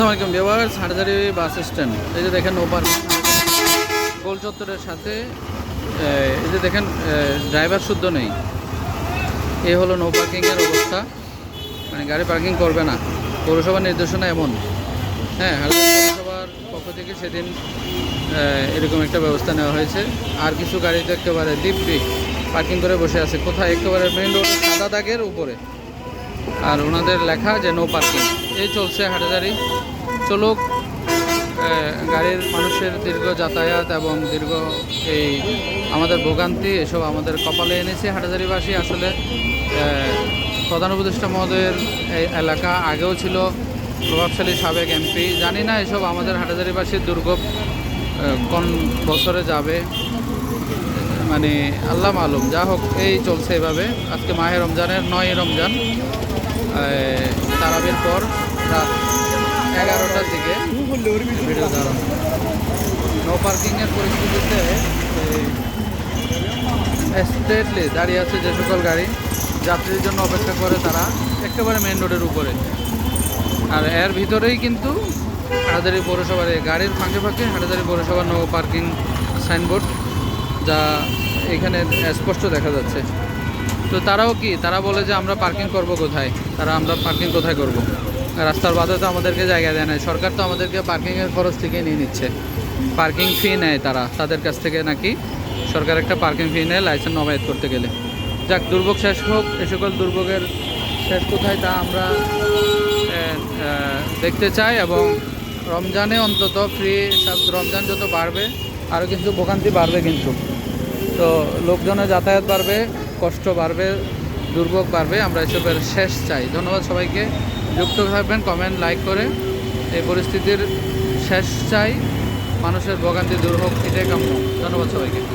আসসালামু আলাইকুম বিয়ার্স হাটজারি bus stand. এই যে দেখেন ওপার গোল চত্বরের সাথে এই যে দেখেন ড্রাইভার শুদ্ধ নেই। এই হলো নো পার্কিংয়ের অবস্থা। মানে গাড়ি পার্কিং করবে না। পৌরসভার নির্দেশনা এমন। হ্যাঁ পৌরসভার পক্ষ থেকে সেদিন এরকম একটা ব্যবস্থা নেওয়া হয়েছে। আর কিছু গাড়ি তো একেবারে দিব্যি পার্কিং করে বসে আছে। কোথায়? একেবারে মেন রোড সাদা দাগের উপরে। আর ওনাদের লেখা যে নো পার্কিং এই চলছে হাটাজারি চলুক গাড়ির মানুষের দীর্ঘ যাতায়াত এবং দীর্ঘ এই আমাদের ভোগান্তি এসব আমাদের কপালে এনেছে হাটাজারিবাসী। আসলে প্রধান উপদেষ্টা মহোদয়ের এই এলাকা আগেও ছিল প্রভাবশালী সাবেক এমপি। জানি না এসব আমাদের হাটাজারিবাসীর দুর্ভোগ আহ, কোন বছরে যাবে। মানে আল্লাহ মালুম যা হোক এই চলছে এভাবে। আজকে মাহে রমজানের নয় রমজান তারাবির পর রাত এগারোটার দিকে নো পার্কিংয়ের পরিস্থিতিতে স্ট্রেটলি দাঁড়িয়ে আছে যে সকল গাড়ি, যাত্রীর জন্য অপেক্ষা করে তারা একেবারে মেন রোডের উপরে। আর এর ভিতরেই কিন্তু হাটাদারি পৌরসভার গাড়ির ফাঁকে ফাঁকে হাটাদারি পৌরসভার নো পার্কিং সাইনবোর্ড যা এখানে স্পষ্ট দেখা যাচ্ছে। তো তারাও কি? তারা বলে যে আমরা পার্কিং করব কোথায়? তারা আমরা পার্কিং কোথায় করব? রাস্তার বাদে তো আমাদেরকে জায়গা দেয় না সরকার তো আমাদেরকে পার্কিংয়ের খরচ থেকে নিয়ে নিচ্ছে। পার্কিং ফি নেয় তারা। তাদের কাছ থেকে নাকি সরকার একটা পার্কিং ফি নেয় লাইসেন্স নবায়ত করতে গেলে। যাক, দুর্ভোগ শেষ হোক। এ সকল দুর্ভোগের শেষ কোথায় তা আমরা দেখতে চাই এবং রমজানে অন্তত ফ্রি রমজান যত বাড়বে, আরও কিছু ভোগান্তি বাড়বে কিন্তু। তো লোকজনের যাতায়াত বাড়বে, কষ্ট বাড়বে, দুর্ভোগ বাড়বে। আমরা এসবের শেষ চাই। ধন্যবাদ সবাইকে। যুক্ত থাকবেন কমেন্ট লাইক করে। এই পরিস্থিতির শেষ চাই। মানুষের ভোগান্তি দুর্ভোগ এটাই কাম্য। ধন্যবাদ সবাইকে।